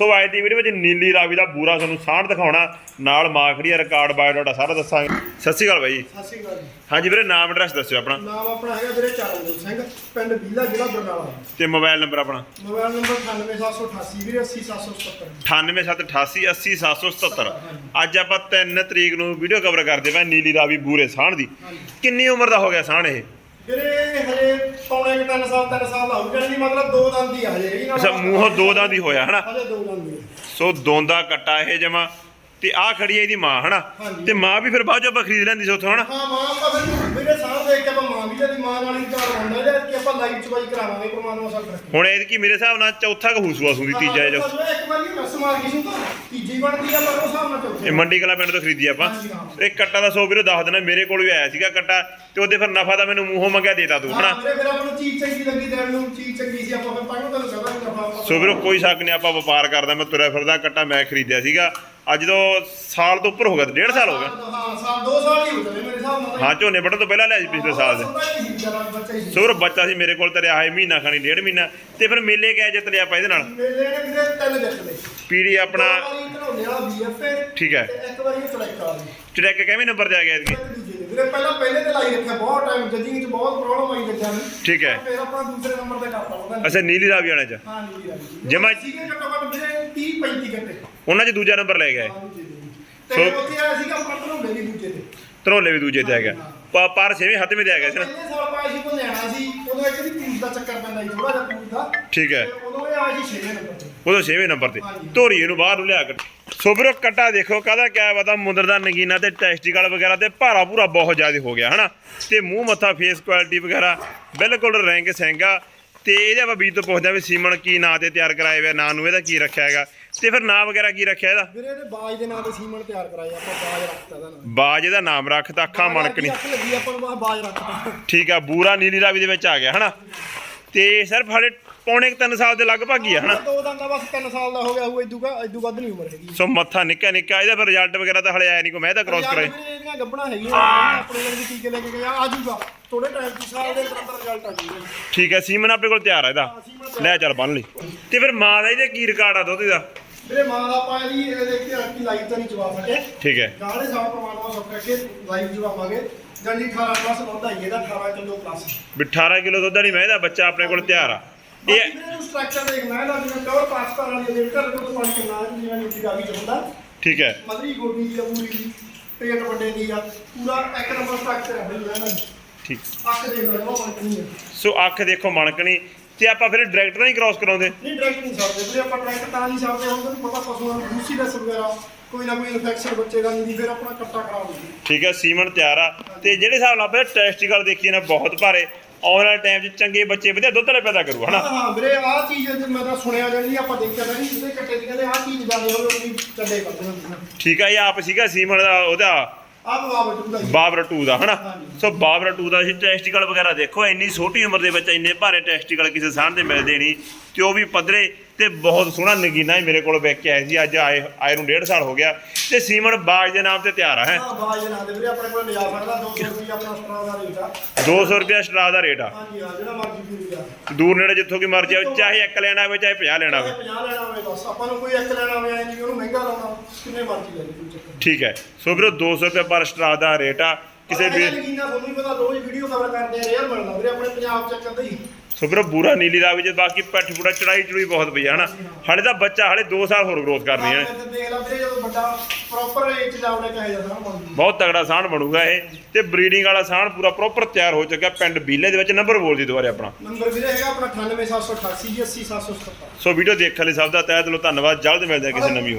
ਸੋ ਅੱਜ ਦੀ ਵੀਡੀਓ ਵਿੱਚ ਨੀਲੀ ਰਾਵੀ ਦਾ ਬੂਰਾ ਤੁਹਾਨੂੰ ਸਾਂਢ ਦਿਖਾਉਣਾ ਨਾਲ ਮਾਖੜੀ ਰਿਕਾਰਡ ਬਾਇਓਡਾਟਾ ਸਾਰਾ ਦੱਸਾਂਗੇ। ਸਤਿ ਸ਼੍ਰੀ ਅਕਾਲ ਬਾਈ ਸਤਿ ਸ਼੍ਰੀ ਅਕਾਲ ਜੀ। ਹਾਂਜੀ ਵੀਰੇ ਨਾਮ ਐਡਰੈਸ ਦੱਸਿਓ ਆਪਣਾ। ਨਾਮ ਆਪਣਾ ਹੈਗਾ ਵੀਰੇ ਚਰਨਜੋਤ ਸਿੰਘ ਪਿੰਡ ਬੀਲਾ ਜ਼ਿਲ੍ਹਾ ਬਰਨਾਲਾ। ਤੇ ਮੋਬਾਈਲ ਨੰਬਰ ਆਪਣਾ? ਮੋਬਾਈਲ ਨੰਬਰ 98788 ਵੀਰੇ 80777 9878 80777 ਅੱਜ ਆਪਾਂ 3 ਤਰੀਕ ਨੂੰ ਵੀਡੀਓ ਕਵਰ ਕਰਦੇ ਪਏ ਨੀਲੀ ਰਾਵੀ ਬੂਰੇ ਸਾਹਣ ਦੀ। ਕਿੰਨੀ ਉਮਰ ਦਾ ਹੋ ਗਿਆ ਸਾਹਣ ਇਹ? ਵੀਰੇ ਹਜੇ ਪੌਣੇ ਕੁ ਤਿੰਨ ਸਾਲ ਤਿੰਨ ਸਾਲ ਦਾ ਹੋ ਗਿਆ ਨਹੀਂ ਮਤਲਬ ਦੋ ਦੰਦ ਹੀ ਆ ਹਜੇ ਇਹਨਾਂ ਅੱਛਾ ਮੂੰਹੋਂ ਦੋ ਦਾ ਦੀ ਹੋਇਆ ਹਨਾ ਹਜੇ ਦੋ ਦੰਦ ਹੀ ਆ। ਸੋ ਦੋਂਦਾ ਕੱਟਾ ਇਹ ਜਮਾ ਤੇ ਆ ਖੜੀ ਹੈ ਇਹਦੀ ਮਾਂ ਹਨਾ? ਹਾਂਜੀ। ਤੇ ਮਾਂ ਵੀ ਫਿਰ ਬਾਅਦ ਚੋਂ ਆਪਾਂ ਖਰੀਦ ਲੈਂਦੀ ਸੀ ਉੱਥੋਂ ਹਨਾ? ਹਾਂ ਮਾਂ ਆਪਾਂ ਫਿਰ ਵੀਰੇ ਸਾਹ ਦੇਖ ਕੇ ਆਪਾਂ ਮਾਂ ਵੀ ਤੇ ਮਾਂ ਨਾਲ ਹੀ ਚਾਰ ਹੁੰਦਾ ਜੇ ਕਿ ਆਪਾਂ ਲਾਈਵ ਚਵਾਈ ਕਰਾਵਾਂਗੇ ਪ੍ਰਮਾਤਮਾ ਰੱਖੇ। ਹੁਣ ਇਹ ਕੀ ਮੇਰੇ ਹਿਸਾਬ ਨਾਲ ਚੌਥਾ ਕੁ ਹੂਸੂਆ ਸੁੰਦੀ ਤੀਜਾ ਇਹ ਜੋ। ਇੱਕ ਵਾਰੀ ਰਸ ਮਾਰ ਗਈ ਸੀ ਤਾਂ ਤੀਜੀ ਬਣਦੀ ਆ ਪਰ ਉਹ ਹਿਸਾਬ ਨਾਲ ਚੌਥੇ ਇਹ ਮੰਡੀ ਕਲਾ ਪਿੰਡ ਤੋਂ ਖਰੀਦੀ ਆਪਾਂ। ਹਾਂਜੀ, ਹਾਂ। ਇਹ ਕੱਟਾ ਦਾ ਸੌ ਵੀਰੋ ਦੱਸ ਦੇਣਾ ਮੇਰੇ ਕੋਲ ਵੀ ਆਇਆ ਸੀਗਾ ਕੱਟਾ ਤੇ ਉਹਦੇ ਫਿਰ ਨਫਾ ਤਾਂ ਮੈਨੂੰ ਮੂੰਹੋਂ ਮੰਗਿਆ ਦੇਤਾ ਤੂੰ ਹਨਾ? ਹਾਂ ਵੀਰੇ ਫਿਰ ਆਪਾਂ ਨੂੰ ਚੀਜ਼ ਚੰਗੀ ਲੱਗੀ ਤੇ ਨੂੰ ਚੀਜ਼ ਚੰਗੀ ਸੀ ਆਪਾਂ ਫਿਰ ਤਾਂ ਤੁਹਾਨੂੰ ਕਹਦਾ ਕਿ ਨਫਾ। ਆਪਾਂ ਸੋ ਵੀਰੋ ਕੋਈ ਸ਼ੱਕ ਨਹੀਂ ਆਪਾਂ ਵਪਾਰ ਕਰਦਾ ਮੈਂ ਤੁਰਿਆ ਫਿਰਦਾ ਕੱਟਾ ਮੈਂ ਖਰੀਦਿਆ ਸੀਗਾ। ਅੱਜ ਤੋਂ ਸਾਲ ਤੋਂ ਉੱਪਰ ਹੋ ਗਿਆ ਡੇਢ ਸਾਲ ਹੋ ਗਿਆ। ਹਾਂ ਸਾਲ ਦੋ ਸਾਲ ਹੀ ਹੋ ਗਏ ਮੇਰੇ ਹਿਸਾਬ ਨਾਲ। ਹਾਂ ਝੋਨੇ ਵੱਢਣ ਤੋਂ ਪਹਿਲਾਂ ਲਿਆ ਸੀ ਪਿਛਲੇ ਸਾਲ ਦੇ। ਦੇ ਸੋਰ ਬੱਚਾ ਸੀ। ਮੇਰੇ ਕੋਲ ਤੇ ਰਿਹਾ ਹੈ ਮਹੀਨਾ ਖਾਣੀ ਡੇਢ ਮਹੀਨਾ। ਤੇ ਫਿਰ ਮੇਲੇ ਕਿਆ ਜਿੱਤ ਲਿਆ ਆਪਾਂ ਇਹਦੇ ਨਾਲ? ਮੇਲੇ ਨੇ ਵੀਰੇ ਤਿੰਨ ਜਿੱਤਦੇ ਪੀੜੀ ਆਪਣਾ ਵਾਰੀ ਵਾਲਾ ਬੀਐਫਏ ਠੀਕ ਹੈ। ਤੇ ਇੱਕ ਵਾਰੀ ਵਾਲੀ ਚੜੈਕ ਕਿਵੇਂ ਨੰਬਰ ਤੇ ਆ ਗਿਆ ਇਹਦੀ ਇੱਕ ਦੂਜੇ ਦੇ। ਵੀਰੇ ਪਹਿਲਾਂ ਪਹਿਲੇ ਤੇ ਲਾਈ ਰੱਖਿਆ ਬਹੁਤ ਟਾਈਮ ਜੱਜਿੰਗ ਚ ਬਹੁਤ ਪ੍ਰੋਬਲਮ ਆਈ ਜੱਜਾਂ ਨੂੰ ਠੀਕ ਹੈ। ਫਿਰ ਆਪਣਾ ਦੂਸਰੇ ਨੰਬਰ ਤੇ ਕਰਤਾ ਉਹਦਾ। ਅੱਛਾ ਨੀਲੀ ਦਾ ਵੀ ਆਣਾ ਚ? ਹਾਂ ਜੀ ਜੀ ਜਮਾਂ- ਸੀਗੇ ਘੱਟੋ ਘੱਟ ਵੀਰੇ 30 35 ਘੰਟੇ ਉਹਨਾਂ ਚ ਦੂਜਾ ਨੰਬਰ ਲੈ ਗਿਆ ਇਹ। ਸੋ- ਤੇ ਉੱਥੇ ਆਇਆ ਸੀਗਾ ਆਪਣਾ ਘਰੋਨੇ ਦੀ ਦੂਜੇ ਤੇ। ਧਰੋਲੇ ਵੀ ਦੂਜੇ ਤੇ ਆ ਗਿਆ ਪ- ਪਰ ਛੇਵੇਂ ਹੱਥਵੇਂ ਤੇ ਆ ਗਿਆ ਸੀ ਨਾ। ਪਹਿਲੇ ਸਾਲ ਪਾਇਆ ਸੀ ਕੋ ਲੈਣਾ ਸੀ। ਉਦੋਂ ਇੱਕ ਦੀ ਪੂਛ ਦਾ ਚੱਕਰ ਪੈਂਦਾ ਸੀ ਥੋੜਾ ਜਿਹਾ ਪੂਛ ਦਾ। ਠੀਕ ਹੈ। ਤੇ ਉਦੋਂ ਇਹ ਆਇਆ ਸੀ 6ਵੇਂ ਨੰਬਰ ਤੇ। ਉਦੋਂ ਛੇਵੇਂ ਨੰਬਰ ਤੇ। ਹਾਂਜੀ। ਧੋਰੀ ਇਹਨੂੰ ਬਾਹਰ ਨੂੰ ਲਿਆ ਕੇ। ਸੋ ਵੀਰੋ ਕੱਟਾ ਦੇਖੋ ਕਾਹਦਾ ਕਿਆ ਪਤਾ ਮੁੰਦਰ ਦਾ ਨਗੀਨਾ ਤੇ ਟੈਸਟੀਕਲ ਵਗੈਰਾ ਤੇ ਭਾਰਾ ਪੂਰਾ ਬਹੁਤ ਜ਼ਿਆਦਾ ਹੋ ਗਿਆ ਹਨਾ? ਤੇ ਮੂੰਹ ਮੱਥਾ ਫੇਸ ਕੁਆਲਿਟੀ ਵਗੈਰਾ ਬਿਲਕੁਲ ਰੈਂਕ ਸੈਂਗਾ ਤੇ ਇਹਦੇ ਆਪਾਂ ਬੀਜ ਤੋਂ ਪੁੱਛਦੇ ਆ ਵੀ ਸੀਮਨ ਕੀ ਨਾਂ ਤੇ ਤਿਆਰ ਕਰਾਏ ਹੋਇਆ ਨਾਂ ਨੂੰ ਇਹਦਾ ਕੀ ਰੱਖਿਆ ਹੈਗਾ। ਤੇ ਫਿਰ ਨਾਂ ਵਗੈਰਾ ਕੀ ਰੱਖਿਆ ਇਹਦਾ? ਵੀਰੇ ਇਹਦੇ ਬਾਜ ਦੇ ਨਾਂ ਤੇ ਸੀਮਨ ਤਿਆਰ ਕਰਾਇਆ ਆਪਾਂ ਬਾਜ ਰੱਖਤਾ ਦਾ ਨਾਮ ਬਾਜ ਇਹਦਾ ਨਾਮ ਰੱਖਤਾ ਅੱਖਾਂ ਮਣਕਣੀ ਅੱਖ ਲੱਗੀ ਆਪਾਂ ਨੂੰ ਆਹ ਬਾਜ ਰੱਖਤਾ। ਠੀਕ ਆ ਬੂਰਾ ਨੀਲੀ ਰਾਵੀ ਦੇ ਵਿੱਚ ਆ ਗਿਆ ਹਨਾ? ਤੇ ਸਿਰਫ ਹਾਲੇ ਪੌਣੇ 3 ਸਾਲ ਦੇ ਲਗਭਗ ਹੀ ਆ ਹਨਾ? ਦੋ ਦੰਦ ਦਾ ਬਸ 3 ਸਾਲ ਦਾ ਹੋ ਗਿਆ ਹੋਊ ਇਦੂ ਇਦੂ ਵੱਧ ਨਹੀਂ ਉਮਰ ਹੈਗੀ। ਸੋ ਮੱਥਾ ਨਿੱਕਾ ਨਿੱਕਾ ਇਹਦਾ ਫਿਰ ਰਿਜ਼ਲਟ ਵਗੈਰਾ ਤਾਂ ਹਲੇ ਆਇਆ ਨਹੀਂ ਕੋ ਮੈਂ ਤਾਂ ਕ੍ਰਾਸ ਕਰਾਈ। ਇਹਦੀਆਂ ਗੱਬਣਾ ਹੈਗੀਆਂ ਆਪਣੇ ਵੀ ਟੀਕੇ ਲੈ ਕੇ ਗਏ ਆ ਆਜੂਗਾ ਥੋੜੇ ਟਾਈਮ ਚ ਸਾਲ ਦੇ ਅੰਦਰ ਅੰਦਰ ਰਿਜ਼ਲਟ ਆ ਜੂਗਾ ਠੀਕ ਹੈ ਸੀਮਨ ਆਪਣੇ ਕੋਲ ਤਿਆਰ ਆ ਇਹਦਾ। ਲੈ ਚੱਲ ਬੰਨ ਲਈ। ਤੇ ਫਿਰ ਮਾਂ ਦਾ ਇਹਦੇ ਕੀ ਰਿਕਾਰਡ ਆ ਦੁੱਧ ਦਾ ਵੀਰੇ ਮਾਂ ਦਾ ਪਾਇਆ ਜੀ ਇਹ ਦੇਖ ਕੇ ਆਕੀ ਲਾਈਵ ਤਾਂ ਨਹੀਂ ਚਵਾ ਸਕੇ। ਠੀਕ ਹੈ। ਗਾਲੇ ਸਾਹ ਪ੍ਰਮਾਤਮਾ ਸਭ ਕਰਕੇ ਲਾਈਵ ਜਵਾਵਾਂਗੇ ਜੰਡੀ 18 ਪਲੱਸ ਬੰਦਾ ਹੀ ਇਹਦਾ 18 ਕਿਲੋ ਪਲੱਸ ਵੀ 18 ਕਿਲੋ ਦੁੱਧ ਨਹੀਂ ਮੈਂ ਇਹਦਾ ਬੱਚਾ ਆਪਣੇ ਕੋਲ ਤਿਆਰ ਆ। ਇਹ ਇਹ ਵੀਰੇ ਨੂੰ ਸਟਰਕਚਰ ਦੇਖਣਾ ਇਹਦਾ ਜਿਵੇਂ ਕਵਰ ਪਾਸਤਾ ਵਾਲੀ ਦੇ ਘਰ ਤੋਂ ਪਾਣੀ ਕਿੰਨਾ ਜਿਵੇਂ ਨਿੱਕੀ ਗਾਵੀ ਚ ਹੁੰਦਾ। ਠੀਕ ਹੈ। ਮਦਰੀ ਗੋਡੀ ਦੀ ਆ ਪੂਰੀ ਦੀ ਪੇਟ ਵੱਡੇ ਦੀ ਆ ਪੂਰਾ ਇੱਕ ਨੰਬਰ ਸਟਰਕਚਰ ਹੈ ਬਈ ਇਹਨਾਂ ਦੀ ਠੀਕ। ਅੱਖ ਦੇਖ ਲਓ ਪਲਟਣੀ ਹੈ ਸੋ ਅੱਖ ਦੇਖੋ ਮਣਕਣੀ ਤੇ ਆਪਾਂ ਫਿਰ ਡਾਇਰੈਕਟ ਨਹੀਂ ਕ੍ਰਾਸ ਕਰਾਉਂਦੇ। ਨਹੀਂ ਡਾਇਰੈਕਟ ਨਹੀਂ ਸਕਦੇ ਵੀਰੇ ਆਪਾਂ ਡਾਇਰੈਕਟ ਤਾਂ ਨਹੀਂ ਸਕਦੇ ਹੁਣ ਤੁਹਾਨੂੰ ਪਤਾ ਪਸ਼ੂਆਂ ਨੂੰ ਦੂਸਰੀ ਰਸ ਵਗੈਰਾ ਕੋਈ ਨਾ ਕੋਈ ਇਨਫੈਕਸ਼ਨ ਬੱਚੇ ਦਾ ਨਹੀਂ ਦੀ ਫਿਰ ਆਪਣਾ ਕੱਟਾ ਖਰਾਬ ਹੋ ਜੂ ਠੀਕ ਹੈ ਸੀਮਨ ਤਿਆਰ ਆ। ਤੇ ਜਿਹੜੇ ਹਿਸਾਬ ਨਾਲ ਆਪਾਂ ਟੈਸਟੀਕਲ ਦੇਖੀਏ ਨਾ ਬਹੁਤ ਭਾਰੇ। ਆਉਣ ਵਾਲੇ ਟਾਈਮ 'ਚ ਚੰਗੇ ਬੱਚੇ ਵਧੀਆ ਦੁੱਧ ਵਾਲੇ ਪੈਦਾ ਕਰੂ ਹਨਾ? ਹਾਂ ਹਾਂ ਵੀਰੇ ਆਹ ਚੀਜ਼ ਤੇ ਮੈਂ ਤਾਂ ਸੁਣਿਆ ਜਿਹੜੀ ਆਪਾਂ ਦੇਖਿਆ ਤਾਂ ਨਹੀਂ ਜਿਹਦੇ ਕੱਟੇ ਦੀ ਕਹਿੰਦੇ ਆਹ ਚੀਜ਼ ਜਾਣੇ ਹੋਵੇ ਉਹਦੀ ਚੱਲੇ ਕਰਦੇ ਹੁੰਦੇ ਨੇ ਠੀਕ ਆ ਇਹ ਆਪ ਸੀਗਾ ਸੀਮਨ ਦਾ ਉਹਦਾ ਆਹ ਦਾ ਜੀ। ਬਾਬਰਾ 2 ਦਾ ਹਨਾ। ਸੋ ਬਾਬਰਾ 2 ਦਾ ਸੀ ਟੈਸਟੀਕਲ ਵਗੈਰਾ ਦੇਖੋ ਇੰਨੀ ਛੋਟੀ ਉਮਰ ਦੇ ਵਿੱਚ ਇੰਨੇ ਭਾਰੇ ਟੈਸਟੀਕਲ ਕਿਸੇ ਸਾਹਣ ਦੇ ਮਿਲਦੇ ਨਹੀਂ ਤੇ ਉਹ ਵੀ ਪੱਧਰੇ ਤੇ ਬਹੁਤ ਸੋਹਣਾ ਨਗੀਨਾ ਹੀ ਮੇਰੇ ਕੋਲ ਵਿਕ ਕੇ ਆਇਆ ਸੀ। ਅੱਜ ਆਏ ਆਏ ਨੂੰ ਡੇਢ ਸਾਲ ਹੋ ਗਿਆ ਤੇ ਸੀਮਨ ਬਾਜ ਦੇ ਨਾਮ ਤੇ ਤਿਆਰ ਆ ਹੈ। ਬਾਜ ਦੇ ਨਾਂ ਦੇ ਵੀਰੇ ਆਪਣੇ ਕੋਲ ਲਿਜਾ ਸਕਦਾ 200 ਰੁਪਏ ਆਪਣਾ ਸਟਰਾ ਦਾ ਰੇਟ ਆ। 200 ਰੁਪਏ ਸਟਰਾ ਦਾ ਰੇਟ ਆ। ਹਾਂਜੀ ਹਾਂ ਜਿਹੜਾ ਮਰਜ਼ੀ ਪੀ ਲਿਆ ਦੂਰ ਨੇੜੇ ਜਿੱਥੋਂ ਕੀ ਮਰਜ਼ੀ ਆਵੇ ਚਾਹੇ ਇੱਕ ਲੈਣਾ ਹੋਵੇ ਚਾਹੇ 50 ਲੈਣਾ ਹੋਵੇ 50 ਲੈਣਾ ਹੋਵੇ ਬਸ। ਆਪਾਂ ਨੂੰ ਕੋਈ ਇੱਕ ਲੈਣਾ ਹੋਵੇ ਐ ਨਹੀਂ ਉਹਨੂੰ ਮਹਿੰਗਾ ਲਾਉਣਾ। ਕਿੰਨੇ ਮਰਜ਼ੀ ਲੈ। ਠੀਕ ਹੈ। ਸੋ ਵੀਰੋ 200 ਰੁਪਏ ਪਰ ਸਟਰਾ ਦਾ ਰੇਟ ਆ। ਕਿਸੇ ਪਰ ਵੀ ਇਹਦਾ ਯਕੀਨ ਨਾਲ ਤੁਹਾਨੂੰ ਵੀ ਪਤਾ ਰੋਜ਼ ਵੀਡੀਓ ਕਵਰ ਕਰਦੇ ਆ ਰੇਅਰ ਮਿਲਦਾ ਵੀਰੇ ਆਪਣੇ ਪੰਜਾਬ ਚ ਕਦੇ ਹੀ। ਸੋ ਵੀਰੋ ਬੂਰਾ ਨੀਲੀ ਦਾ ਵਿੱਚ ਬਾਕੀ ਪੱਠ ਪੂੜਾ ਚੜਾਈ ਚੜੂਈ ਬਹੁਤ ਪਈ ਹਨਾ? ਹਾਲੇ ਤਾਂ ਬੱਚਾ ਹਾਲੇ 2 ਸਾਲ ਹੋਰ ਗਰੋਥ ਕਰਨੀ ਹੈ ਤੇ ਦੇਖ ਲੈ ਵੀਰੇ ਜਦੋਂ ਵੱਡਾ ਪ੍ਰੋਪਰ ਏਜ ਚ ਜਾਵੜੇ ਕਹੇ ਜਾਂਦਾ ਨਾ ਮੰਨ ਬਹੁਤ ਤਗੜਾ ਸਾਹਣ ਬਣੂਗਾ ਇਹ। ਤੇ ਬਰੀਡਿੰਗ ਵਾਲਾ ਸਾਹਣ ਪੂਰਾ ਪ੍ਰੋਪਰ ਤਿਆਰ ਹੋ ਚੁੱਕਾ ਪਿੰਡ ਬੀਲੇ ਦੇ ਵਿੱਚ ਨੰਬਰ ਬੋਲ ਦੀ ਦੁਬਾਰੇ ਆਪਣਾ। ਨੰਬਰ ਵੀਰੇ ਹੈਗਾ ਆਪਣਾ 98788 ਜੀ 80777 ਸੋ ਵੀਡੀਓ ਦੇਖਣ ਲਈ ਸਭ ਦਾ ਤਹਿ ਦਿਲੋਂ ਧੰਨਵਾਦ ਜਲਦ ਮਿਲਦੇ ਹਾਂ ਕਿਸੇ ਨਵੀਂ